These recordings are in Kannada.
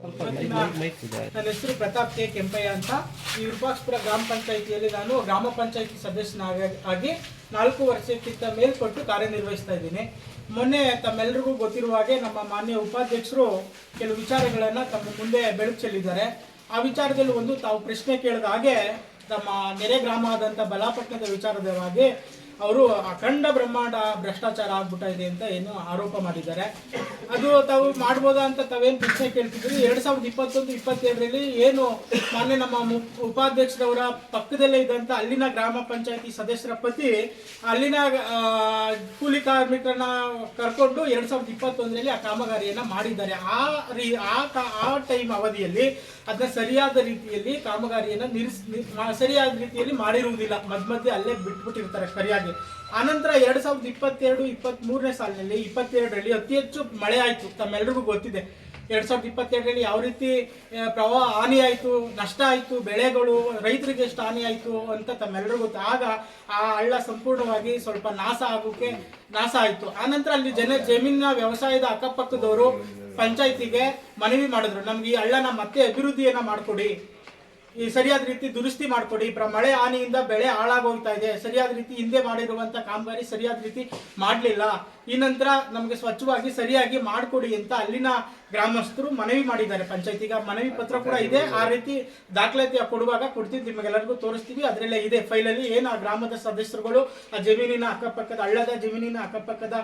ನನ್ನ ಹೆಸರು ಪ್ರತಾಪ್ ಕೆ ಕೆಂಪಯ್ಯ ಅಂತ. ಈ ವಿರೂಪಾಕ್ಷಪುರ ಗ್ರಾಮ ಪಂಚಾಯಿತಿಯಲ್ಲಿ ನಾನು ಗ್ರಾಮ ಪಂಚಾಯಿತಿ ಸದಸ್ಯನಾಗಿ ನಾಲ್ಕು ವರ್ಷಕ್ಕಿಂತ ಮೇಲ್ಪಟ್ಟು ಕಾರ್ಯನಿರ್ವಹಿಸ್ತಾ ಇದ್ದೀನಿ. ಮೊನ್ನೆ ತಮ್ಮೆಲ್ಲರಿಗೂ ಗೊತ್ತಿರುವ ಹಾಗೆ ನಮ್ಮ ಮಾನ್ಯ ಉಪಾಧ್ಯಕ್ಷರು ಕೆಲವು ವಿಚಾರಗಳನ್ನು ತಮ್ಮ ಮುಂದೆ ಬೆಳಕು ಚೆಲ್ಲಿದ್ದಾರೆ ಆ ವಿಚಾರದಲ್ಲಿ ಒಂದು ತಾವು ಪ್ರಶ್ನೆ ಕೇಳಿದ ಹಾಗೆ ನಮ್ಮ ನೆರೆ ಗ್ರಾಮ ಆದಂಥ ಬಲಾಪಟ್ಟಣದ ವಿಚಾರದವಾಗಿ ಅವರು ಅಖಂಡ ಬ್ರಹ್ಮಾಂಡ ಭ್ರಷ್ಟಾಚಾರ ಆಗ್ಬಿಟ್ಟಿದೆ ಅಂತ ಏನು ಆರೋಪ ಮಾಡಿದ್ದಾರೆ. ಅದು ತಾವು ಮಾಡ್ಬೋದಾ ಅಂತ ತಾವೇನು ಪ್ರಶ್ನೆ ಕೇಳ್ತಿದ್ರು ಎರಡ್ ಸಾವಿರದ ಇಪ್ಪತ್ತೊಂದು ಇಪ್ಪತ್ತೆರಡರಲ್ಲಿ ಏನು ಮಾನ್ಯ ನಮ್ಮ ಉಪಾಧ್ಯಕ್ಷರವರ ಪಕ್ಕದಲ್ಲೇ ಇದ್ದಂತ ಅಲ್ಲಿನ ಗ್ರಾಮ ಪಂಚಾಯತಿ ಸದಸ್ಯರ ಪತಿ, ಅಲ್ಲಿನ ಕೂಲಿ ಕಾರ್ಮಿಕರನ್ನ ಕರ್ಕೊಂಡು ಎರಡ್ ಸಾವಿರದ ಇಪ್ಪತ್ತೊಂದರಲ್ಲಿ ಆ ಕಾಮಗಾರಿಯನ್ನ ಮಾಡಿದ್ದಾರೆ. ಆ ರೀ, ಆ ಟೈಮ್ ಅವಧಿಯಲ್ಲಿ ಅದನ್ನ ಸರಿಯಾದ ರೀತಿಯಲ್ಲಿ ಕಾಮಗಾರಿಯನ್ನು ನಿರ್ಸ್ ಸರಿಯಾದ ರೀತಿಯಲ್ಲಿ ಮಾಡಿರುವುದಿಲ್ಲ. ಮಧ್ಯ ಮಧ್ಯೆ ಅಲ್ಲೇ ಬಿಟ್ಬಿಟ್ಟಿರ್ತಾರೆ ಸರಿಯಾಗಿ. ಆನಂತರ ಎರಡು ಸಾವಿರದ ಇಪ್ಪತ್ತೆರಡು, ಇಪ್ಪತ್ತ್ ಮೂರನೇ ಸಾಲಿನಲ್ಲಿ, ಇಪ್ಪತ್ತೆರಡರಲ್ಲಿ ಅತಿ ಹೆಚ್ಚು ಮಳೆ ಆಯಿತು. ತಮ್ಮೆಲ್ಲರಿಗೂ ಗೊತ್ತಿದೆ. ಎರಡ್ ಸಾವಿರದ ಇಪ್ಪತ್ತೆರಡರಲ್ಲಿ ಯಾವ ರೀತಿ ಪ್ರವಾಹ ಹಾನಿ ಆಯಿತು ನಷ್ಟ ಆಯಿತು, ಬೆಳೆಗಳು, ರೈತರಿಗೆ ಎಷ್ಟು ಹಾನಿ ಆಯಿತು ಅಂತ ತಮ್ಮೆಲ್ಲರಿಗೂ ಗೊತ್ತು. ಆಗ ಆ ಹಳ್ಳ ಸಂಪೂರ್ಣವಾಗಿ ಸ್ವಲ್ಪ ನಾಶ ಆಗೋಕೆ, ನಾಶ ಆಯಿತು. ಆನಂತರ ಅಲ್ಲಿ ಜನ ಜಮೀನಿನ ವ್ಯವಸಾಯದ ಅಕ್ಕಪಕ್ಕದವರು ಪಂಚಾಯತಿಗೆ ಮನವಿ ಮಾಡಿದ್ರು. ನಮ್ಗೆ ಈ ಹಳ್ಳನ ಮತ್ತೆ ಅಭಿವೃದ್ಧಿಯನ್ನು ಮಾಡಿಕೊಡಿ. ಈ ಸರಿಯಾದ ರೀತಿ ದುರಸ್ತಿ ಮಾಡಿಕೊಡಿ. ಪ್ರ, ಮಳೆ ಹಾನಿಯಿಂದ ಬೆಳೆ ಹಾಳಾಗೋಗ್ತಾ ಇದೆ. ಸರಿಯಾದ ರೀತಿ ಹಿಂದೆ ಮಾಡಿರುವಂತ ಕಾಮಗಾರಿ ಸರಿಯಾದ ರೀತಿ ಮಾಡಲಿಲ್ಲ. ಈ ನಂತರ ನಮಗೆ ಸ್ವಚ್ಛವಾಗಿ ಸರಿಯಾಗಿ ಮಾಡಿಕೊಡಿ ಅಂತ ಅಲ್ಲಿನ ಗ್ರಾಮಸ್ಥರು ಮನವಿ ಮಾಡಿದ್ದಾರೆ. ಪಂಚಾಯತಿಗೆ ಆ ಮನವಿ ಪತ್ರ ಕೂಡ ಇದೆ. ಆ ರೀತಿ ದಾಖಲಾತಿ ಕೊಡುವಾಗ ಕೊಡ್ತೀವಿ. ನಿಮಗೆಲ್ಲರಿಗೂ ತೋರಿಸ್ತೀವಿ. ಅದರಲ್ಲೇ ಇದೆ ಫೈಲಲ್ಲಿ. ಏನು ಆ ಗ್ರಾಮದ ಸದಸ್ಯರುಗಳು ಆ ಜಮೀನಿನ ಅಕ್ಕಪಕ್ಕದ ಹಳ್ಳದ ಜಮೀನಿನ ಅಕ್ಕಪಕ್ಕದ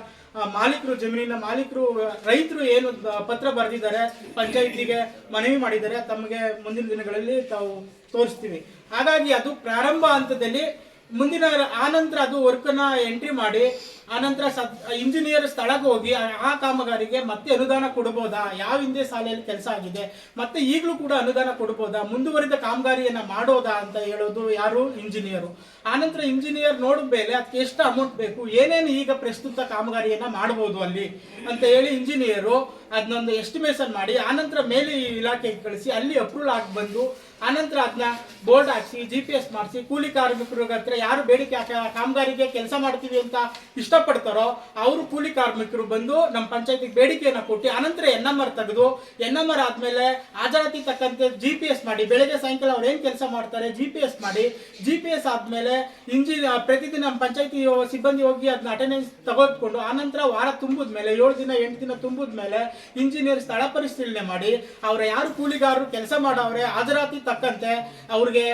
ಮಾಲೀಕರು ಜಮೀನಿನ ಮಾಲೀಕರು ರೈತರು ಏನು ಪತ್ರ ಬರೆದಿದ್ದಾರೆ ಪಂಚಾಯತಿಗೆ ಮನವಿ ಮಾಡಿದ್ದಾರೆ ತಮಗೆ ಮುಂದಿನ ದಿನಗಳಲ್ಲಿ ತಾವು ತೋರಿಸ್ತೀವಿ. ಹಾಗಾಗಿ ಅದು ಪ್ರಾರಂಭ ಹಂತದಲ್ಲಿ ಮುಂದಿನ ಆನಂತರ ಅದು ವರ್ಕನ್ನ ಎಂಟ್ರಿ ಮಾಡಿ, ಆನಂತರ ಇಂಜಿನಿಯರ್ ಸ್ಥಳಕ್ಕೆ ಹೋಗಿ, ಆ- ಕಾಮಗಾರಿಗೆ ಮತ್ತೆ ಅನುದಾನ ಕೊಡ್ಬೋದಾ? ಯಾವ ಹಿಂದೆ ಶಾಲೆಯಲ್ಲಿ ಕೆಲಸ ಆಗಿದೆ? ಮತ್ತೆ ಈಗಲೂ ಕೂಡ ಅನುದಾನ ಕೊಡ್ಬೋದಾ? ಮುಂದುವರಿದ ಕಾಮಗಾರಿಯನ್ನ ಮಾಡೋದಾ ಅಂತ ಹೇಳೋದು ಯಾರು? ಇಂಜಿನಿಯರು ಆನಂತರ ಇಂಜಿನಿಯರ್ ನೋಡಿದ ಮೇಲೆ ಅದಕ್ಕೆ ಎಷ್ಟು ಅಮೌಂಟ್ ಬೇಕು? ಏನೇನು ಈಗ ಪ್ರಸ್ತುತ ಕಾಮಗಾರಿಯನ್ನ ಮಾಡಬಹುದು ಅಲ್ಲಿ ಅಂತ ಹೇಳಿ ಇಂಜಿನಿಯರು ಅದನ್ನೊಂದು ಎಸ್ಟಿಮೇಷನ್ ಮಾಡಿ, ಆನಂತರ ಮೇಲೆ ಇಲಾಖೆಗೆ ಕಳಿಸಿ, ಅಲ್ಲಿ ಅಪ್ರೂವಲ್ ಆಗಿ ಬಂದು ಆನಂತರ ಅದನ್ನ ಬೋರ್ಡ್ ಹಾಕ್ಸಿ ಜಿ ಪಿ ಎಸ್ ಮಾಡಿಸಿ, ಕೂಲಿ ಕಾರ್ಮಿಕರ ಹತ್ರ ಯಾರು ಬೇಡಿಕೆ ಕಾಮಗಾರಿಗೆ ಕೆಲಸ ಮಾಡ್ತೀವಿ ಅಂತ ಇಷ್ಟಪಡ್ತಾರೋ, ಅವರು ಕೂಲಿ ಕಾರ್ಮಿಕರು ಬಂದು ನಮ್ಮ ಪಂಚಾಯತಿಗೆ ಬೇಡಿಕೆಯನ್ನ ಕೊಟ್ಟು ಆನಂತರ ಎನ್ ಎಂ ಆರ್ ತೆಗೆದು ಎನ್ ಎಂ ಆರ್ ಆದ್ಮೇಲೆ ಹಾಜರಾತಿ ತಕ್ಕಂತೆ ಜಿ ಪಿ ಎಸ್ ಮಾಡಿ, ಬೆಳಗ್ಗೆ ಸಾಯಂಕಾಲ ಅವ್ರು ಏನು ಕೆಲಸ ಮಾಡ್ತಾರೆ ಜಿ ಪಿ ಎಸ್ ಮಾಡಿ ಜಿ ಪಿ ಎಸ್ ಆದ್ಮೇಲೆ ಇಂಜಿನ್ ಪ್ರತಿದಿನ ನಮ್ಮ ಪಂಚಾಯತಿ ಸಿಬ್ಬಂದಿ ಹೋಗಿ ಅದನ್ನ ಅಟೆಂಡೆನ್ಸ್ ತಗೊಳ್ಕೊಂಡು ಆನಂತರ ವಾರ ತುಂಬಿದ ಮೇಲೆ ಏಳು ದಿನ, ಎಂಟು ದಿನ ತುಂಬಿದ ಮೇಲೆ ಇಂಜಿನಿಯರ್ ಸ್ಥಳ ಪರಿಶೀಲನೆ ಮಾಡಿ, ಅವರ ಯಾರು ಕೂಲಿಗಾರರು, ಕೆಲಸ ಮಾಡವ್ರೆ, ಹಾಜರಾತಿ ತಕ್ಕಂತೆ ಅವ್ರಿಗೆ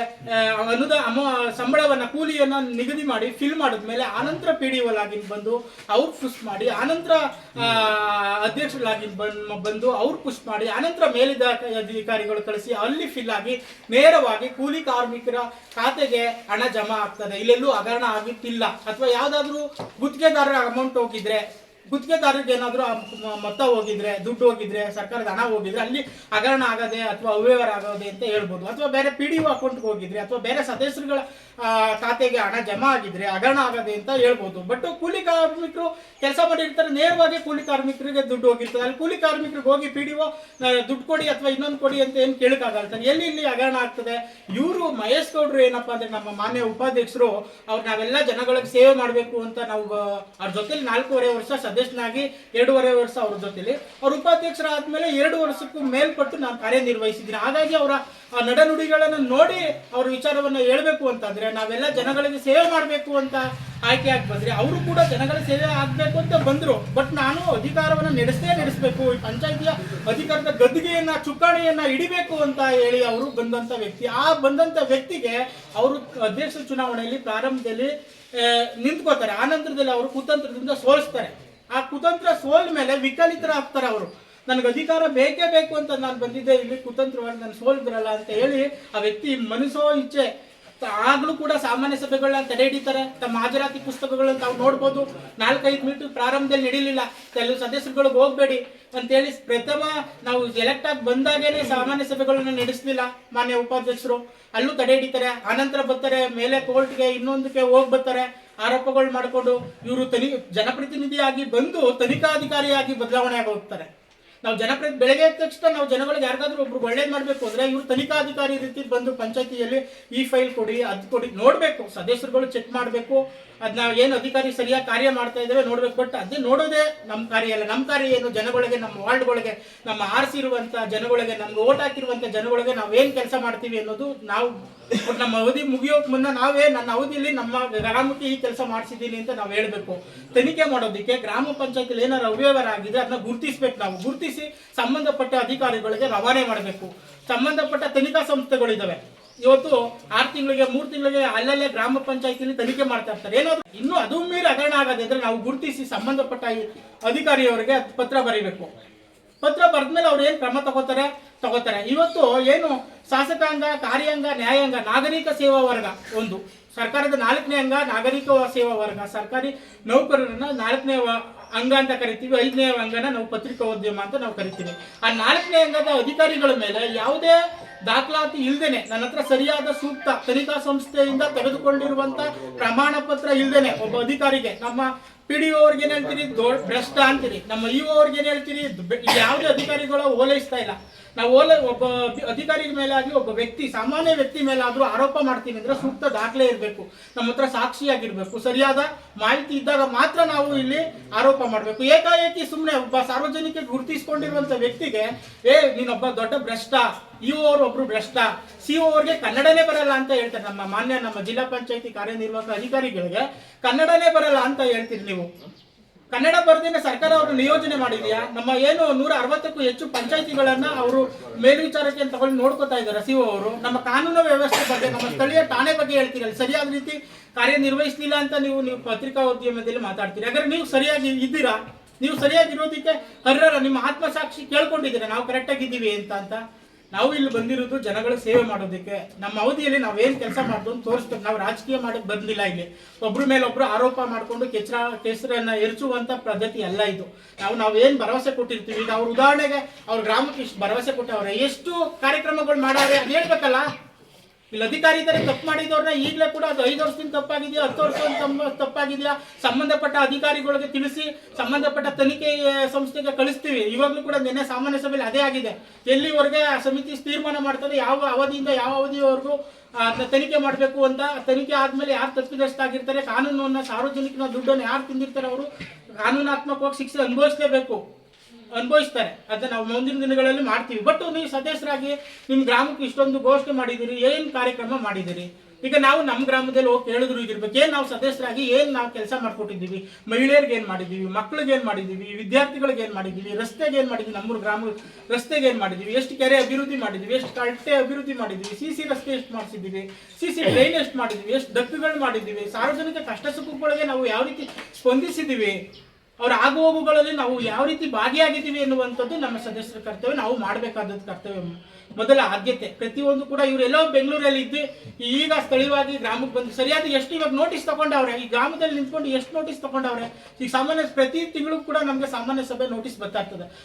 ಅನುದಾನ ಅನುದ, ಅಮ, ಸಂಬಳವನ್ನ ಕೂಲಿಯನ್ನ ನಿಗದಿ ಮಾಡಿ ಫಿಲ್ ಮಾಡಿದ್ಮೇಲೆ ಆನಂತರ ಪಿ ಡಿ ಲಾಗಿನ್ ಬಂದು ಅವ್ರು ಪುಷ್ ಮಾಡಿ, ಆನಂತರ ಅಧ್ಯಕ್ಷರಾಗಿ ಬಂದು ಅವ್ರು ಪುಷ್ ಮಾಡಿ, ಆನಂತರ ಮೇಲಿದ ಅಧಿಕಾರಿಗಳು ಕಳಿಸಿ ಅಲ್ಲಿ ಫಿಲ್ ಆಗಿ ನೇರವಾಗಿ ಕೂಲಿ ಕಾರ್ಮಿಕರ ಖಾತೆಗೆ ಹಣ ಜಮಾ ಆಗ್ತದೆ. ಇಲ್ಲೆಲ್ಲೂ ಹಗರಣ ಆಗಿತ್ತಿಲ್ಲ ಅಥವಾ ಯಾವ್ದಾದ್ರು ಗುತ್ತಿಗೆದಾರರ ಅಮೌಂಟ್ ಹೋಗಿದ್ರೆ ಗುತ್ತಿಗೆದಾರರಿಗೆ ಏನಾದರೂ ಮೊತ್ತ ಹೋಗಿದ್ರೆ, ದುಡ್ಡು ಹೋಗಿದ್ರೆ, ಸರ್ಕಾರದ ಹಣ ಹೋಗಿದ್ರೆ ಅಲ್ಲಿ ಹಗರಣ ಆಗದೆ ಅಥವಾ ಅವ್ಯವಹಾರ ಆಗೋದೆ ಅಂತ ಹೇಳ್ಬೋದು. ಅಥವಾ ಬೇರೆ ಪಿ ಡಿ ಒ ಅಕೌಂಟ್ಗೆ ಹೋಗಿದ್ರೆ, ಅಥವಾ ಬೇರೆ ಸದಸ್ಯರುಗಳ ಖಾತೆಗೆ ಹಣ ಜಮಾ ಆಗಿದ್ರೆ ಹಗರಣ ಆಗದೆ ಅಂತ ಹೇಳ್ಬೋದು. ಬಟ್ ಕೂಲಿ ಕಾರ್ಮಿಕರು ಕೆಲಸ ಮಾಡಿರ್ತಾರೆ, ನೇರವಾಗಿ ಕೂಲಿ ಕಾರ್ಮಿಕರಿಗೆ ದುಡ್ಡು ಹೋಗಿರ್ತದೆ. ಅಲ್ಲಿ ಕೂಲಿ ಕಾರ್ಮಿಕರಿಗೆ ಹೋಗಿ ಪಿ ಡಿ ದುಡ್ಡು ಕೊಡಿ ಅಥವಾ ಇನ್ನೊಂದು ಕೊಡಿ ಅಂತ ಏನು ಕೇಳಕ್ಕಾಗಲ್ಲ ಎಲ್ಲಿ ಇಲ್ಲಿ ಹಗರಣ ಆಗ್ತದೆ? ಇವರು ಮಹೇಶ್ ಗೌಡ್ರು ಏನಪ್ಪ ಅಂದ್ರೆ ನಮ್ಮ ಮಾನ್ಯ ಉಪಾಧ್ಯಕ್ಷರು, ಅವ್ರು ನಾವೆಲ್ಲ ಜನಗಳಿಗೆ ಸೇವೆ ಮಾಡಬೇಕು ಅಂತ ನಾವು ಅವ್ರ ಜೊತೆಲಿ ನಾಲ್ಕೂವರೆ ವರ್ಷ ಸದಸ್ಯನಾಗಿ, ಎರಡೂವರೆ ವರ್ಷ ಅವ್ರ ಜೊತೆಲಿ. ಅವ್ರ ಉಪಾಧ್ಯಕ್ಷರಾದ್ಮೇಲೆ ಎರಡು ವರ್ಷಕ್ಕೂ ಮೇಲ್ಪಟ್ಟು ನಾನು ಕಾರ್ಯನಿರ್ವಹಿಸಿದ್ದೀನಿ. ಹಾಗಾಗಿ ಅವರ ಆ ನಡನುಡಿಗಳನ್ನು ನೋಡಿ ಅವ್ರ ವಿಚಾರವನ್ನ ಹೇಳಬೇಕು ಅಂತಂದ್ರೆ ನಾವೆಲ್ಲ ಜನಗಳಿಗೆ ಸೇವೆ ಮಾಡಬೇಕು ಅಂತ ಆಯ್ಕೆಯಾಗಿ ಬಂದ್ರೆ ಅವರು ಕೂಡ ಜನಗಳ ಸೇವೆ ಆಗ್ಬೇಕು ಅಂತ ಬಂದ್ರು. ಬಟ್ ನಾನು ಅಧಿಕಾರವನ್ನ ನಡೆಸೇ ನಡೆಸಬೇಕು. ಈ ಪಂಚಾಯತಿಯ ಅಧಿಕಾರದ ಗದ್ದಿಗೆಯನ್ನ, ಚುಕ್ಕಾಣಿಯನ್ನ ಹಿಡಿಬೇಕು ಅಂತ ಹೇಳಿ ಅವರು ಬಂದಂತ ವ್ಯಕ್ತಿ. ಆ ಬಂದಂತ ವ್ಯಕ್ತಿಗೆ ಅವರು ಅಧ್ಯಕ್ಷ ಚುನಾವಣೆಯಲ್ಲಿ ಪ್ರಾರಂಭದಲ್ಲಿ ನಿಂತ್ಕೋತಾರೆ ಆ ನಂತರದಲ್ಲಿ ಅವರು ಕುತಂತ್ರದಿಂದ ಸೋಲಿಸ್ತಾರೆ. ಆ ಕುತಂತ್ರ ಸೋಲ್ ಮೇಲೆ ವಿಕಲಿತರಾಗ್ತಾರೆ ಅವರು. ನನಗೆ ಅಧಿಕಾರ ಬೇಕೇ ಬೇಕು ಅಂತ ನಾನು ಬಂದಿದ್ದೆ, ಇಲ್ಲಿ ಕುತಂತ್ರವಾಗಿ ನಾನು ಸೋಲ್ಬಿರಲ್ಲ ಅಂತ ಹೇಳಿ ಆ ವ್ಯಕ್ತಿ ಮನಸ್ಸೋ ಇಚ್ಛೆ ಆಗ್ಲೂ ಕೂಡ ಸಾಮಾನ್ಯ ಸಭೆಗಳನ್ನ ತಡೆ ಹಿಡಿತಾರೆ ತಮ್ಮ ಹಾಜರಾತಿ ಪುಸ್ತಕಗಳನ್ನು ತಾವು ನೋಡ್ಬೋದು. ನಾಲ್ಕೈದು ಮೀಟರ್ ಪ್ರಾರಂಭದಲ್ಲಿ ನಡೀಲಿಲ್ಲ. ಕೆಲವು ಸದಸ್ಯರುಗಳಿಗೆ ಹೋಗ್ಬೇಡಿ ಅಂತೇಳಿ ಪ್ರಥಮ ನಾವು ಎಲೆಕ್ಟ್ ಆಗಿ ಬಂದಾಗೇನೆ ಸಾಮಾನ್ಯ ಸಭೆಗಳನ್ನ ನಡೆಸಲಿಲ್ಲ ಮಾನ್ಯ ಉಪಾಧ್ಯಕ್ಷರು. ಅಲ್ಲೂ ತಡೆ ಹಿಡಿತಾರೆ ಆನಂತರ ಬರ್ತಾರೆ, ಮೇಲೆ ಕೋರ್ಟ್ಗೆ ಇನ್ನೊಂದಕ್ಕೆ ಹೋಗಿ ಬರ್ತಾರೆ. ಆರೋಪಗಳು ಮಾಡಿಕೊಂಡು ಇವರು ತನಿ ಜನಪ್ರತಿನಿಧಿಯಾಗಿ ಬಂದು ತನಿಖಾಧಿಕಾರಿಯಾಗಿ ಬದಲಾವಣೆ ಹೋಗ್ತಾರೆ ನಾವು ಜನಪ್ರತಿ ಬೆಳಗ್ಗೆ ಎದ್ದ ತಕ್ಷಣ ನಾವು ಜನಗಳಿಗೆ ಯಾರಿಗಾದ್ರೂ ಒಬ್ರು ಒಳ್ಳೇದು ಮಾಡಬೇಕು ಅಂದ್ರೆ ಇವ್ರು ತನಿಖಾಧಿಕಾರಿ ರೀತಿ ಬಂದು ಪಂಚಾಯತಿಯಲ್ಲಿ ಈ ಫೈಲ್ ಕೊಡಿ, ಅದು ಕೊಡಿ, ನೋಡಬೇಕು. ಸದಸ್ಯರುಗಳು ಚೆಕ್ ಮಾಡಬೇಕು. ಅದನ್ನ ಏನು ಅಧಿಕಾರಿ ಸರಿಯಾಗಿ ಕಾರ್ಯ ಮಾಡ್ತಾ ಇದ್ದೇವೆ ನೋಡ್ಬೇಕು. ಬಟ್ ಅದೇ ನೋಡೋದೇ ನಮ್ಮ ಕಾರ್ಯ ಅಲ್ಲ. ನಮ್ಮ ಕಾರ್ಯ ಏನು? ಜನಗಳಿಗೆ, ನಮ್ಮ ವಾರ್ಡ್ಗಳಿಗೆ, ನಮ್ಮ ಆರಿಸಿರುವಂತ ಜನಗಳಿಗೆ, ನಮ್ಗೆ ಓಟ್ ಹಾಕಿರುವಂತ ಜನಗಳಿಗೆ ಏನು ಕೆಲಸ ಮಾಡ್ತೀವಿ ಅನ್ನೋದು ನಾವು ನಮ್ಮ ಅವಧಿ ಮುಗಿಯೋಕ್ ಮುನ್ನ ನಾವೇ ನನ್ನ ಅವಧಿಯಲ್ಲಿ ನಮ್ಮ ಗ್ರಾಮಕ್ಕೆ ಈ ಕೆಲಸ ಮಾಡಿಸಿದ್ದೀನಿ ಅಂತ ನಾವು ಹೇಳ್ಬೇಕು. ತನಿಖೆ ಮಾಡೋದಕ್ಕೆ ಗ್ರಾಮ ಪಂಚಾಯತಿಲಿ ಏನಾರು ಅವ್ಯವಹಾರ ಆಗಿದೆ ಅದನ್ನ ಗುರುತಿಸ್ಬೇಕು ನಾವು. ಗುರುತಿಸಿ ಸಂಬಂಧಪಟ್ಟ ಅಧಿಕಾರಿಗಳಿಗೆ ರವಾನೆ ಮಾಡಬೇಕು. ಸಂಬಂಧಪಟ್ಟ ತನಿಖಾ ಸಂಸ್ಥೆಗಳಿದ್ದಾವೆ ಇವತ್ತು ಆರು ತಿಂಗಳಿಗೆ, ಮೂರು ತಿಂಗಳಿಗೆ ಅಲ್ಲಲ್ಲೇ ಗ್ರಾಮ ಪಂಚಾಯತಿಲಿ ತನಿಖೆ ಮಾಡ್ತಾ ಇರ್ತಾರೆ. ಏನಾದ್ರು ಇನ್ನೂ ಅದು ಮೀರಿ ಹಗರಣ ಆಗದಿದ್ರೆ ನಾವು ಗುರುತಿಸಿ ಸಂಬಂಧಪಟ್ಟ ಅಧಿಕಾರಿಯವರಿಗೆ ಪತ್ರ ಬರೀಬೇಕು. ಪತ್ರ ಬರೆದ್ಮೇಲೆ ಅವ್ರು ಏನು ಕ್ರಮ ತಗೋತಾರೆ? ತಗೋತಾರೆ. ಇವತ್ತು ಏನು ಶಾಸಕಾಂಗ, ಕಾರ್ಯಾಂಗ, ನ್ಯಾಯಾಂಗ, ನಾಗರಿಕ ಸೇವಾ ವರ್ಗ ಒಂದು. ಸರ್ಕಾರದ ನಾಲ್ಕನೇ ಅಂಗ ನಾಗರಿಕ ಸೇವಾ ವರ್ಗ. ಸರ್ಕಾರಿ ನೌಕರರನ್ನ ನಾಲ್ಕನೇ ಅಂಗ ಅಂತ ಕರಿತೀವಿ, ಐದನೇ ಅಂಗನ ನಾವು ಪತ್ರಿಕೋದ್ಯಮ ಅಂತ ನಾವು ಕರಿತೀವಿ. ಆ ನಾಲ್ಕನೇ ಅಂಗದ ಅಧಿಕಾರಿಗಳ ಮೇಲೆ ಯಾವುದೇ ದಾಖಲಾತಿ ಇಲ್ದೇನೆ, ನನ್ನ ಹತ್ರ ಸರಿಯಾದ ಸೂಕ್ತ ತನಿಖಾ ಸಂಸ್ಥೆಯಿಂದ ತೆಗೆದುಕೊಂಡಿರುವಂತ ಪ್ರಮಾಣ ಪತ್ರ ಇಲ್ದೇನೆ ಒಬ್ಬ ಅಧಿಕಾರಿಗೆ, ನಮ್ಮ ಪಿ ಡಿ ಅವ್ರಿಗೆ ಏನ್ ಹೇಳ್ತೀರಿ? ಭ್ರಷ್ಟ ಅಂತೀರಿ. ನಮ್ಮ ಇ ಅವ್ರಿಗೆ ಏನ್ ಹೇಳ್ತೀರಿ? ಯಾವುದೇ ಅಧಿಕಾರಿಗಳು ಓಲೈಸ್ತಾ ಇಲ್ಲ. ನಾವು ಓಲ ಒಬ್ಬ ಅಧಿಕಾರಿ ಮೇಲೆ ಆಗಲಿ, ಒಬ್ಬ ವ್ಯಕ್ತಿ, ಸಾಮಾನ್ಯ ವ್ಯಕ್ತಿ ಮೇಲೆ ಆದರೂ ಆರೋಪ ಮಾಡ್ತೀನಿ ಅಂದ್ರೆ ಸೂಕ್ತ ದಾಖಲೆ ಇರಬೇಕು. ನಮ್ಮ ಹತ್ರ ಸಾಕ್ಷಿಯಾಗಿರಬೇಕು. ಸರಿಯಾದ ಮಾಹಿತಿ ಇದ್ದಾಗ ಮಾತ್ರ ನಾವು ಇಲ್ಲಿ ಆರೋಪ ಮಾಡಬೇಕು. ಏಕಾಏಕಿ ಸುಮ್ಮನೆ ಒಬ್ಬ ಸಾರ್ವಜನಿಕ ಗುರುತಿಸಿಕೊಂಡಿರುವಂಥ ವ್ಯಕ್ತಿಗೆ, ಏ, ನೀನೊಬ್ಬ ದೊಡ್ಡ ಭ್ರಷ್ಟ ಇ ಅವರು ಒಬ್ರು ಭ್ರಷ್ಟ ಸಿ ಅವ್ರಿಗೆ ಕನ್ನಡನೇ ಬರಲ್ಲ ಅಂತ ಹೇಳ್ತಾರೆ ನಮ್ಮ ಮಾನ್ಯ ನಮ್ಮ ಜಿಲ್ಲಾ ಪಂಚಾಯತಿ ಕಾರ್ಯನಿರ್ವಾಹಕ ಅಧಿಕಾರಿಗಳಿಗೆ. ಕನ್ನಡನೇ ಬರಲ್ಲ ಅಂತ ಹೇಳ್ತೀರಿ ನೀವು. ಕನ್ನಡ ಬರ್ದಿನ ಸರ್ಕಾರ ಅವರು ನಿಯೋಜನೆ ಮಾಡಿದೆಯಾ? ನಮ್ಮ ಏನು ನೂರ ಅರವತ್ತಕ್ಕೂ ಹೆಚ್ಚು ಪಂಚಾಯಿತಿಗಳನ್ನ ಅವರು ಮೇಲ್ವಿಚಾರಕ್ಕೆ ತಗೊಂಡು ನೋಡ್ಕೊತಾ ಇದ್ದಾರೆ ಸಿಒ ಅವರು. ನಮ್ಮ ಕಾನೂನು ವ್ಯವಸ್ಥೆ ಬಗ್ಗೆ, ನಮ್ಮ ಸ್ಥಳೀಯ ಠಾಣೆ ಬಗ್ಗೆ ಹೇಳ್ತೀರಲ್ಲ ಸರಿಯಾದ ರೀತಿ ಕಾರ್ಯನಿರ್ವಹಿಸಲಿಲ್ಲ ಅಂತ ನೀವು ನೀವು ಪತ್ರಿಕಾ ಉದ್ಯಮದಲ್ಲಿ ಮಾತಾಡ್ತೀರಿ. ಹಾಗಾದ್ರೆ ನೀವು ಸರಿಯಾಗಿ ಇದ್ದೀರಾ? ನೀವು ಸರಿಯಾಗಿ ಇರೋದಕ್ಕೆ ನಿಮ್ಮ ಆತ್ಮಸಾಕ್ಷಿ ಕೇಳ್ಕೊಂಡಿದ್ದೀರಾ? ನಾವು ಕರೆಕ್ಟಾಗಿ ಇದ್ದೀವಿ ಅಂತ ಅಂತ? ನಾವು ಇಲ್ಲಿ ಬಂದಿರೋದು ಜನಗಳ ಸೇವೆ ಮಾಡೋದಕ್ಕೆ. ನಮ್ಮ ಅವಧಿಯಲ್ಲಿ ನಾವೇನು ಕೆಲಸ ಮಾಡೋದು ತೋರಿಸ್ಬೇಕು ನಾವು ರಾಜಕೀಯ ಮಾಡಕ್ ಬಂದಿಲ್ಲ ಇಲ್ಲಿ. ಒಬ್ರ ಮೇಲೆ ಒಬ್ರು ಆರೋಪ ಮಾಡ್ಕೊಂಡು ಕೆಚ್ಚರ ಕೆಸರನ್ನ ಎರಚುವಂತ ಪದ್ಧತಿ ಅಲ್ಲ ಇದು. ನಾವು ನಾವೇನು ಭರವಸೆ ಕೊಟ್ಟಿರ್ತೀವಿ? ಅವ್ರ ಉದಾಹರಣೆಗೆ ಅವ್ರ ಗ್ರಾಮಕ್ಕೆ ಇಷ್ಟು ಭರವಸೆ ಕೊಟ್ಟವ್ರೆ ಎಷ್ಟು ಕಾರ್ಯಕ್ರಮಗಳು ಮಾಡಾರೆ? ಅದು ಹೇಳ್ಬೇಕಲ್ಲ? ಇಲ್ಲಿ ಅಧಿಕಾರಿ ಇದ್ದಾರೆ, ತಪ್ಪು ಮಾಡಿದವ್ರನ್ನ ಈಗಲೇ ಕೂಡ ಅದು ಐದು ವರ್ಷದಿಂದ ತಪ್ಪಾಗಿದೆಯಾ, ಹತ್ತು ವರ್ಷದಿಂದ ತಪ್ಪಾಗಿದೆಯಾ? ಸಂಬಂಧಪಟ್ಟ ಅಧಿಕಾರಿಗಳಿಗೆ ತಿಳಿಸಿ, ಸಂಬಂಧಪಟ್ಟ ತನಿಖೆ ಸಂಸ್ಥೆಗೆ ಕಳಿಸ್ತೀವಿ. ಇವಾಗಲೂ ಕೂಡ ನಿನ್ನೆ ಸಾಮಾನ್ಯ ಸಭೆಯಲ್ಲಿ ಅದೇ ಆಗಿದೆ. ಎಲ್ಲಿವರೆಗೆ ಆ ಸಮಿತಿ ತೀರ್ಮಾನ ಮಾಡ್ತಾರೆ ಯಾವ ಅವಧಿಯಿಂದ ಯಾವ ಅವಧಿವರೆಗೂ ಅದನ್ನ ತನಿಖೆ ಮಾಡಬೇಕು ಅಂತ, ತನಿಖೆ ಆದಮೇಲೆ ಯಾರು ತಪ್ಪಿದಷ್ಟಾಗಿರ್ತಾರೆ ಕಾನೂನನ್ನ ಸಾರ್ವಜನಿಕನ ದುಡ್ಡನ್ನು ಯಾರು ತಿಂದಿರ್ತಾರೆ ಅವರು, ಕಾನೂನಾತ್ಮಕವಾಗಿ ಶಿಕ್ಷೆ ಅನುಭವಿಸಲೇಬೇಕು. ಅನುಭವಿಸ್ತಾರೆ. ಅದನ್ನ ನಾವು ಮುಂದಿನ ದಿನಗಳಲ್ಲಿ ಮಾಡ್ತೀವಿ. ಬಟ್ ನೀವು ಸದಸ್ಯರಾಗಿ ನಿಮ್ಮ ಗ್ರಾಮಕ್ಕೆ ಇಷ್ಟೊಂದು ಘೋಷಣೆ ಮಾಡಿದ್ದೀರಿ ಏನು ಕಾರ್ಯಕ್ರಮ ಮಾಡಿದ್ದೀರಿ ಈಗ ನಾವು ನಮ್ಮ ಗ್ರಾಮದಲ್ಲಿ ಹೋಗಿ ಕೇಳಿದ್ರು ಇದಿರ್ಬೇಕು ಏನು ನಾವು ಸದಸ್ಯರಾಗಿ ಏನು ನಾವು ಕೆಲಸ ಮಾಡ್ಕೊಟ್ಟಿದ್ದೀವಿ? ಮಹಿಳೆಯರಿಗೆ ಏನು ಮಾಡಿದ್ದೀವಿ? ಮಕ್ಳಿಗೆ ಏನು ಮಾಡಿದ್ದೀವಿ? ವಿದ್ಯಾರ್ಥಿಗಳಿಗೆ ಏನು ಮಾಡಿದ್ದೀವಿ? ರಸ್ತೆಗೆ ಏನು ಮಾಡಿದ್ದೀವಿ? ನಮ್ಮೂರು ಗ್ರಾಮ ರಸ್ತೆಗೆ ಏನು ಮಾಡಿದ್ದೀವಿ? ಎಷ್ಟು ಕೆರೆ ಅಭಿವೃದ್ಧಿ ಮಾಡಿದ್ದೀವಿ? ಎಷ್ಟು ಕಟ್ಟೆ ಅಭಿವೃದ್ಧಿ ಮಾಡಿದ್ದೀವಿ? ಸಿ ಸಿ ರಸ್ತೆ ಎಷ್ಟು ಮಾಡಿಸಿದ್ದೀವಿ? ಸಿ ಸಿ ಟ್ರೈನ್ ಎಷ್ಟು ಮಾಡಿದ್ದೀವಿ? ಎಷ್ಟು ಡಬ್ಬಿಗಳು ಮಾಡಿದ್ದೀವಿ? ಸಾರ್ವಜನಿಕ ಕಷ್ಟ ಸುಖಗಳಿಗೆ ನಾವು ಯಾವ ರೀತಿ ಸ್ಪಂದಿಸಿದ್ದೀವಿ? ಅವರ ಆಗುಹೋಗುಗಳಲ್ಲಿ ನಾವು ಯಾವ ರೀತಿ ಭಾಗಿಯಾಗಿದ್ದೀವಿ ಎನ್ನುವಂಥದ್ದು ನಮ್ಮ ಸದಸ್ಯರ ಕರ್ತವ್ಯ ನಾವು ಮಾಡಬೇಕಾದದ್ದು ಕರ್ತವ್ಯ. ಮೊದಲ ಆದ್ಯತೆ. ಪ್ರತಿಯೊಂದು ಕೂಡ ಇವರೆಲ್ಲೋ ಬೆಂಗಳೂರಲ್ಲಿ ಇದ್ದು ಈಗ ಸ್ಥಳೀಯವಾಗಿ ಗ್ರಾಮಕ್ಕೆ ಬಂದು ಸರಿಯಾದ ಎಷ್ಟು ಇವಾಗ ನೋಟಿಸ್ ತಗೊಂಡವ್ರೆ? ಈ ಗ್ರಾಮದಲ್ಲಿ ನಿಂತ್ಕೊಂಡು ಎಷ್ಟು ನೋಟಿಸ್ ತಗೊಂಡವ್ರೆ? ಈಗ ಸಾಮಾನ್ಯ ಪ್ರತಿ ತಿಂಗಳು ಕೂಡ ನಮಗೆ ಸಾಮಾನ್ಯ ಸಭೆ ನೋಟಿಸ್ ಬರ್ತಾ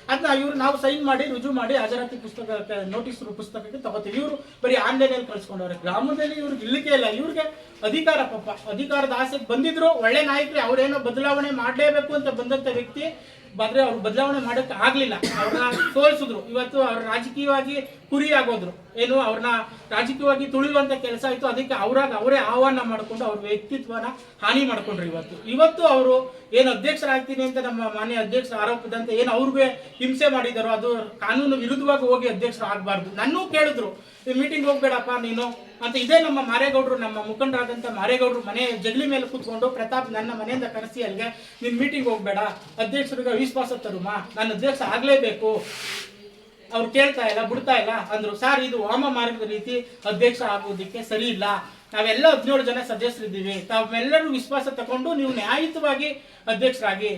ಅದನ್ನ ಇವರು ನಾವು ಸೈನ್ ಮಾಡಿ, ರುಜು ಮಾಡಿ, ಹಾಜರಾತಿ ಪುಸ್ತಕ ನೋಟಿಸ್ ಪುಸ್ತಕಕ್ಕೆ ತಗೋತೀವಿ. ಇವರು ಬರೀ ಆನ್ಲೈನಲ್ಲಿ ಕಳ್ಸ್ಕೊಂಡವ್ರೆ. ಗ್ರಾಮದಲ್ಲಿ ಇವ್ರಿಗೆ ಇಲ್ಲಿಕೆ ಇಲ್ಲ. ಇವ್ರಿಗೆ ಅಧಿಕಾರ ಪಪ್ಪ ಅಧಿಕಾರದ ಆಸೆಗೆ ಬಂದಿದ್ರು. ಒಳ್ಳೆ ನಾಯಕರು, ಅವ್ರೇನೋ ಬದಲಾವಣೆ ಮಾಡಲೇಬೇಕು ಅಂತ ಬಂದಂತ ವ್ಯಕ್ತಿ ಬಂದ್ರೆ ಅವ್ರು ಬದಲಾವಣೆ ಮಾಡಕ್ ಆಗ್ಲಿಲ್ಲ. ಅವ್ರನ್ನ ಸೋಲಿಸಿದ್ರು. ಇವತ್ತು ಅವ್ರ ರಾಜಕೀಯವಾಗಿ ಕುರಿ ಆಗೋದ್ರು. ಏನು ಅವ್ರನ್ನ ರಾಜಕೀಯವಾಗಿ ತುಳಿಯುವಂತ ಕೆಲಸ ಆಯ್ತು. ಅದಕ್ಕೆ ಅವ್ರಾಗ ಅವರೇ ಆಹ್ವಾನ ಮಾಡ್ಕೊಂಡು ಅವ್ರ ವ್ಯಕ್ತಿತ್ವನ ಹಾನಿ ಮಾಡ್ಕೊಂಡ್ರು ಇವತ್ತು. ಇವತ್ತು ಅವರು ಏನು ಅಧ್ಯಕ್ಷರಾಗ್ತೀನಿ ಅಂತ ನಮ್ಮ ಮಾನ್ಯ ಅಧ್ಯಕ್ಷರ ಆರೋಪದಂತೆ ಏನು ಅವ್ರಿಗೆ ಹಿಂಸೆ ಮಾಡಿದಾರೋ ಅದು ಕಾನೂನು ವಿರುದ್ಧವಾಗಿ ಹೋಗಿ ಅಧ್ಯಕ್ಷರು ಆಗಬಾರ್ದು. ನನ್ನೂ ಕೇಳಿದ್ರು, ಈ ಮೀಟಿಂಗ್ ಹೋಗ್ಬೇಡಪ್ಪ ನೀನು. ಅಂತ ಇದೇ ನಮ್ಮ ಮಾರೇಗೌಡರು, ನಮ್ಮ ಮುಖಂಡರಾದಂಥ ಮಾರೇಗೌಡರು ಮನೆ ಜಗಲಿ ಮೇಲೆ ಕೂತ್ಕೊಂಡು ಪ್ರತಾಪ್ ನನ್ನ ಮನೆಯಿಂದ ಕರೆಸಿ ಅಲ್ಲಿಗೆ ನಿನ್ ಮೀಟಿಂಗ್ ಹೋಗ್ಬೇಡ. ಅಧ್ಯಕ್ಷರಿಗೆ ಅವಿಶ್ವಾಸ ತರುಮ್ಮ ನಾನು ಅಧ್ಯಕ್ಷ ಆಗ್ಲೇಬೇಕು. ಅವ್ರು ಕೇಳ್ತಾ ಇಲ್ಲ, ಬಿಡ್ತಾ ಇಲ್ಲ ಅಂದ್ರು. ಸರ್, ಇದು ವಾಮ ಮಾರ್ಗದ ರೀತಿ ಅಧ್ಯಕ್ಷ ಆಗೋದಿಕ್ಕೆ ಸರಿ ಇಲ್ಲ. ನಾವೆಲ್ಲ ಹದಿನೇಳು ಜನ ಸದಸ್ಯರಿದ್ದೀವಿ. ತಾವೆಲ್ಲರೂ ವಿಶ್ವಾಸ ತಗೊಂಡು ನೀವು ನ್ಯಾಯಯುತವಾಗಿ ಅಧ್ಯಕ್ಷರಾಗಿ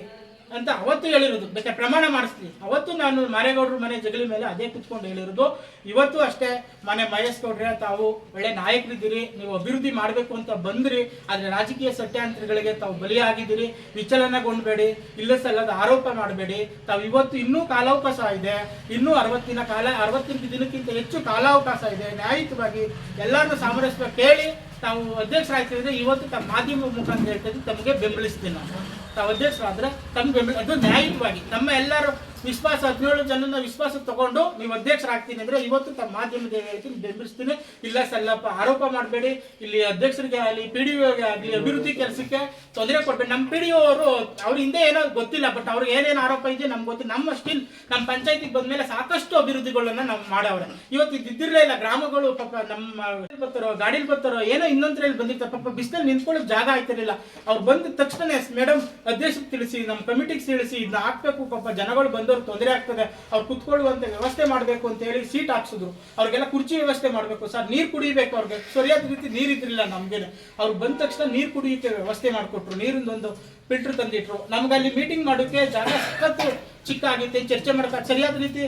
ಅಂತ ಅವತ್ತು ಹೇಳಿರೋದು. ಬೇಕಾದ್ರೆ ಪ್ರಮಾಣ ಮಾಡಿಸ್ತೀನಿ. ಅವತ್ತು ನಾನು ಮಾರೇಗೌಡರು ಮನೆ ಜಗಲಿ ಮೇಲೆ ಅದೇ ಕುತ್ಕೊಂಡು ಹೇಳಿರೋದು. ಇವತ್ತು ಅಷ್ಟೇ ಮನೆ ಮಹೇಶ್ ಗೌಡ್ರೆ, ತಾವು ಒಳ್ಳೆ ನಾಯಕರಿದ್ದೀರಿ, ನೀವು ಅಭಿವೃದ್ಧಿ ಮಾಡಬೇಕು ಅಂತ ಬಂದ್ರಿ, ಆದರೆ ರಾಜಕೀಯ ಸತ್ಯಾಂತರಗಳಿಗೆ ತಾವು ಬಲಿಯಾಗಿದ್ದೀರಿ, ವಿಚಲನಗೊಂಡ್ಬೇಡಿ ಇಲ್ಲ ಸಲ್ಲದ ಆರೋಪ ಮಾಡಬೇಡಿ. ತಾವು ಇವತ್ತು ಇನ್ನೂ ಕಾಲಾವಕಾಶ ಇದೆ. ಇನ್ನೂ ಅರವತ್ತಿನ ಕಾಲ, ಅರವತ್ತಿನ ದಿನಕ್ಕಿಂತ ಹೆಚ್ಚು ಕಾಲಾವಕಾಶ ಇದೆ. ನ್ಯಾಯಯುತವಾಗಿ ಎಲ್ಲರನ್ನು ಸಾಮರಸ್ಯ ಕೇಳಿ ತಾವು ಅಧ್ಯಕ್ಷರಾಗ್ತಿದ್ರೆ ಇವತ್ತು ತಮ್ಮ ಮಾಧ್ಯಮ ಮುಖಾಂತರ ಹೇಳ್ತಿದ್ದು, ತಮಗೆ ಬೆಂಬಲಿಸ್ತೀನಿ ನಾನು. ತಾವು ಅಧ್ಯಕ್ಷರಾದ್ರೆ ತಮ್ಮ ಬೆಂಬಲ ಅದು ನ್ಯಾಯಯುತವಾಗಿ ನಮ್ಮ ಎಲ್ಲರೂ ವಿಶ್ವಾಸ, ಹದಿನೇಳು ಜನನ ವಿಶ್ವಾಸ ತಗೊಂಡು ನೀವು ಅಧ್ಯಕ್ಷರಾಗ್ತೀನಿ ಅಂದ್ರೆ ಇವತ್ತು ತಮ್ಮ ಮಾಧ್ಯಮದ ಹೇಳ್ತೀನಿ ಬೆಂಬಲಿಸ್ತೀನಿ. ಇಲ್ಲ ಸಲ್ಲಪ್ಪ, ಆರೋಪ ಮಾಡಬೇಡಿ. ಇಲ್ಲಿ ಅಧ್ಯಕ್ಷರಿಗೆ ಆಗಲಿ ಪಿ ಡಿ ಆಗಲಿ, ಅಭಿವೃದ್ಧಿ ಕೆಲಸಕ್ಕೆ ತೊಂದರೆ ಕೊಡ್ಬೇಡಿ. ನಮ್ಮ ಪಿ ಡಿ ಅವರು, ಅವ್ರ ಹಿಂದೆ ಏನೋ ಗೊತ್ತಿಲ್ಲ ಬಟ್ ಅವ್ರಿಗೆ ಏನೇನು ಆರೋಪ ಇದೆ ನಮ್ಗೆ ಗೊತ್ತಿಲ್ಲ ನಮ್ಮ ಸ್ಟಿಲ್ ನಮ್ಮ ಪಂಚಾಯತಿಗೆ ಬಂದ್ಮೇಲೆ ಸಾಕಷ್ಟು ಅಭಿವೃದ್ಧಿಗಳನ್ನ ನಾವು ಮಾಡವ್ರೆ. ಇವತ್ತು ಇದ್ದಿರಲೇ ಇಲ್ಲ, ಗ್ರಾಮಗಳು ಪಾಪ ನಮ್ಮ ಬರ್ತಾರೋ, ಗಾಡಿಲಿ ಬರ್ತಾರೋ, ಏನೋ ಇನ್ನೊಂದ್ರಲ್ಲಿ ಬಂದಿರ್ತಾರೆ ಪಾಪ ಬಿಸಿಲಲ್ಲಿ ನಿಂತ್ಕೊಳ್ಳೋಕೆ ಜಾಗ ಆಯ್ತಿರಲಿಲ್ಲ ಅವ್ರು ಬಂದ ತಕ್ಷಣ ಮೇಡಮ್ ಅಧ್ಯಕ್ಷಕ್ಕೆ ತಿಳಿಸಿ, ನಮ್ಮ ಕಮಿಟಿಗೆ ತಿಳಿಸಿ ಇದನ್ನ ಹಾಕ್ಬೇಕು. ಪಾಪ ಜನಗಳು ಬಂದವ್ರು ತೊಂದರೆ ಆಗ್ತದೆ, ಅವ್ರು ಕುತ್ಕೊಳ್ಳುವಂತ ವ್ಯವಸ್ಥೆ ಮಾಡಬೇಕು ಅಂತ ಹೇಳಿ ಸೀಟ್ ಹಾಕ್ಸಿದ್ರು. ಅವ್ರಿಗೆಲ್ಲ ಕುರ್ಚಿ ವ್ಯವಸ್ಥೆ ಮಾಡಬೇಕು. ಸರ್, ನೀರು ಕುಡಿಬೇಕು ಅವ್ರಿಗೆ. ಸರಿಯಾದ ರೀತಿ ನೀರು ಇದ್ರಿಲ್ಲ ನಮ್ಗೆ ಅವ್ರು ಬಂದ ತಕ್ಷಣ ನೀರು ಕುಡಿಯೋಕ್ಕೆ ವ್ಯವಸ್ಥೆ ಮಾಡಿಕೊಟ್ರು. ನೀರಿಂದೊಂದು ಫಿಲ್ಟರ್ ತಂದಿಟ್ರು. ನಮ್ಗೆ ಅಲ್ಲಿ ಮೀಟಿಂಗ್ ಮಾಡೋಕ್ಕೆ ಜಾಗ ಸಖತ್ತು ಚಿಕ್ಕ ಆಗೈತೆ ಚರ್ಚೆ ಮಾಡಕ್ಕೆ ಸರಿಯಾದ ರೀತಿ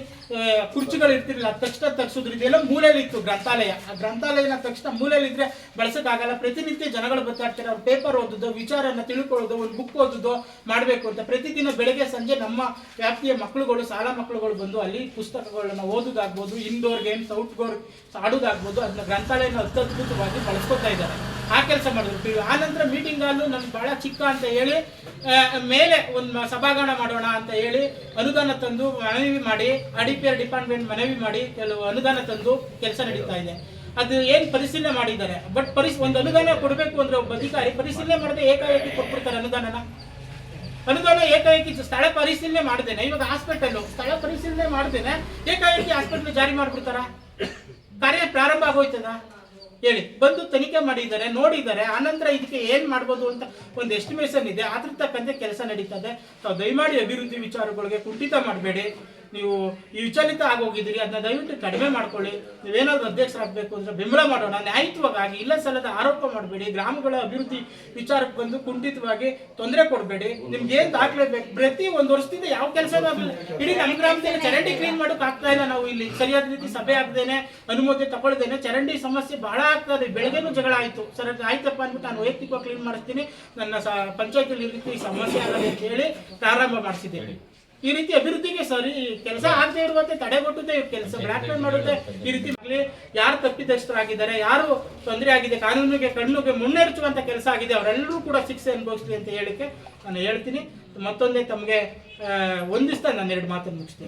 ಕುರ್ಚಿಗಳು ಇರ್ತಿರ್ಲಿಲ್ಲ. ತಕ್ಷಣ ತಗ್ಸಿದ್ರು. ಇದೆಲ್ಲ ಮೂಲೆಯಲ್ಲಿ ಇತ್ತು ಗ್ರಂಥಾಲಯ. ಆ ಗ್ರಂಥಾಲಯನ ತಕ್ಷಣ ಮೂಲೆಯಲ್ಲಿ ಇದ್ರೆ ಬಳಸೋಕ್ಕಾಗಲ್ಲ ಪ್ರತಿನಿತ್ಯ ಜನಗಳು ಬರ್ತಾ ಅವ್ರು ಪೇಪರ್ ಓದೋದು, ವಿಚಾರನ ತಿಳ್ಕೊಳ್ಳೋದು, ಒಂದು ಬುಕ್ ಓದೋದು ಮಾಡಬೇಕು ಅಂತ. ಪ್ರತಿದಿನ ಬೆಳಗ್ಗೆ, ಸಂಜೆ ನಮ್ಮ ವ್ಯಾಪ್ತಿಯ ಮಕ್ಕಳುಗಳು ಶಾಲಾ ಮಕ್ಕಳುಗಳು ಬಂದು ಅಲ್ಲಿ ಪುಸ್ತಕಗಳನ್ನ ಓದೋದಾಗ್ಬೋದು ಇಂಡೋರ್ ಗೇಮ್ಸ್ ಔಟ್ಡೋರ್ ಆಡೋದಾಗ್ಬೋದು. ಅದನ್ನ ಗ್ರಂಥಾಲಯನ ಅತ್ಯದ್ಭುತವಾಗಿ ಬಳಸ್ಕೊತಾ ಇದ್ದಾರೆ. ಆ ಕೆಲಸ ಮಾಡಿದ್ರು. ಆ ನಂತರ ಮೀಟಿಂಗ್ ಹಾಲು ನಮ್ಗೆ ಬಹಳ ಚಿಕ್ಕ ಅಂತ ಹೇಳಿ ಮೇಲೆ ಒಂದು ಸಭಾಗಣ ಮಾಡೋಣ ಅಂತ ಹೇಳಿ ಅನುದಾನ ತಂದು ಮನವಿ ಮಾಡಿ ಅಡಿಪಿಆರ್ ಡಿಪಾರ್ಟ್ಮೆಂಟ್ ಮನವಿ ಮಾಡಿ ಕೆಲವು ಅನುದಾನ ತಂದು ಕೆಲಸ ನಡೀತಾ ಇದೆ. ಅದು ಏನ್ ಪರಿಶೀಲನೆ ಮಾಡಿದ್ದಾರೆ? ಬಟ್ ಪರಿಸ್ ಒಂದು ಅನುದಾನ ಕೊಡಬೇಕು ಅಂದ್ರೆ ಒಬ್ಬ ಅಧಿಕಾರಿ ಪರಿಶೀಲನೆ ಮಾಡದೆ ಏಕಾಏಕಿ ಕೊಟ್ಬಿಡ್ತಾರೆ ಅನುದಾನನ. ಅನುದಾನ ಏಕಾಏಕಿ ಸ್ಥಳ ಪರಿಶೀಲನೆ ಮಾಡ್ದೇನೆ. ಇವಾಗ ಹಾಸ್ಪಿಟಲ್ ಸ್ಥಳ ಪರಿಶೀಲನೆ ಮಾಡ್ದೇನೆ. ಏಕಾಏಕಿ ಹಾಸ್ಪಿಟಲ್ ಜಾರಿ ಮಾಡ್ಬಿಡ್ತಾರ? ಕಾರ್ಯ ಪ್ರಾರಂಭ ಆಗೋಯ್ತದ? ಹೇಳಿ. ಬಂದು ತನಿಖೆ ಮಾಡಿದ್ದಾರೆ, ನೋಡಿದ್ದಾರೆ. ಆನಂತರ ಇದಕ್ಕೆ ಏನ್ ಮಾಡ್ಬೋದು ಅಂತ ಒಂದು ಎಸ್ಟಿಮೇಶನ್ ಇದೆ. ಅದ್ರ ತಕ್ಕಂತೆ ಕೆಲಸ ನಡೀತದೆ. ದಯಮಾಡಿ ಅಭಿವೃದ್ಧಿ ವಿಚಾರಗಳಿಗೆ ಕುಂಠಿತ ಮಾಡಬೇಡಿ. ನೀವು ಈ ವಿಚಲಿತ ಆಗೋಗಿದ್ದೀರಿ, ಅದನ್ನ ದಯವಿಟ್ಟು ಕಡಿಮೆ ಮಾಡ್ಕೊಳ್ಳಿ. ನೀವೇನಾದ್ರೂ ಅಧ್ಯಕ್ಷರಾಗಬೇಕು ಅಂದ್ರೆ ಬೆಂಬಲ ಮಾಡೋಣ. ನ್ಯಾಯಯುತವಾಗಿ ಇಲ್ಲ ಸಲ್ಲದ ಆರೋಪ ಮಾಡಬೇಡಿ. ಗ್ರಾಮಗಳ ಅಭಿವೃದ್ಧಿ ವಿಚಾರಕ್ಕೆ ಬಂದು ಕುಂಠಿತವಾಗಿ ತೊಂದರೆ ಕೊಡಬೇಡಿ. ನಿಮ್ಗೆ ಏನ್ ದಾಖಲೆ ಬೇಕು? ಪ್ರತಿ ಒಂದು ವರ್ಷದಿಂದ ಯಾವ ಕೆಲಸ ಇಡೀ ನಮ್ಮ ಗ್ರಾಮದಲ್ಲಿ ಚರಂಡಿ ಕ್ಲೀನ್ ಮಾಡೋಕೆ ಆಗ್ತಾ ಇಲ್ಲ ನಾವು ಇಲ್ಲಿ. ಸರಿಯಾದ ರೀತಿ ಸಭೆ ಆಗದೇನೆ ಅನುಮತಿ ತಗೊಳ್ದೇನೆ ಚರಂಡಿ ಸಮಸ್ಯೆ ಬಹಳ ಆಗ್ತದೆ. ಬೆಳಗ್ಗೆನೂ ಜಗಳ ಆಯ್ತು. ಸರ್, ಆಯ್ತಪ್ಪ ಅಂದ್ಬಿಟ್ಟು ನಾನು ವೈಯಕ್ತಿಕವಾಗಿ ಕ್ಲೀನ್ ಮಾಡಿಸ್ತೀನಿ. ನನ್ನ ಪಂಚಾಯತಿಯಲ್ಲಿ ಈ ಸಮಸ್ಯೆ ಆಗದೆ ಅಂತ ಹೇಳಿ ಪ್ರಾರಂಭ ಮಾಡಿಸಿದ್ದೇವೆ ಈ ರೀತಿ ಅಭಿವೃದ್ಧಿಗೆ ಸರಿ ಕೆಲಸ ಆಗದೆ ಇರುವಂತೆ ತಡೆಗಟ್ಟುತ್ತೆ ಕೆಲಸ. ಬ್ಲಾಕ್ ಮೇಲ್ ಮಾಡುತ್ತೆ ಈ ರೀತಿ ಯಾರು ಯಾರು ತಪ್ಪಿತಸ್ಥರಾಗಿದ್ದಾರೆ ಯಾರು ತೊಂದರೆ ಆಗಿದೆ ಕಾನೂನಿಗೆ ಕಣ್ಣುಗೆ ಮುನ್ನೆರಚುವಂತ ಕೆಲಸ ಆಗಿದೆ ಅವರೆಲ್ಲರೂ ಕೂಡ ಶಿಕ್ಷೆ ಅನುಭವಿಸ್ಲಿ ಅಂತ ಹೇಳಿಕ್ಕೆ ನಾನು ಹೇಳ್ತೀನಿ. ಮತ್ತೊಂದೇ ತಮಗೆ ಒಂದಿಸ್ತಾ ನಾನು ಎರಡು ಮಾತನ್ನು ಮುಗಿಸ್ತೀನಿ.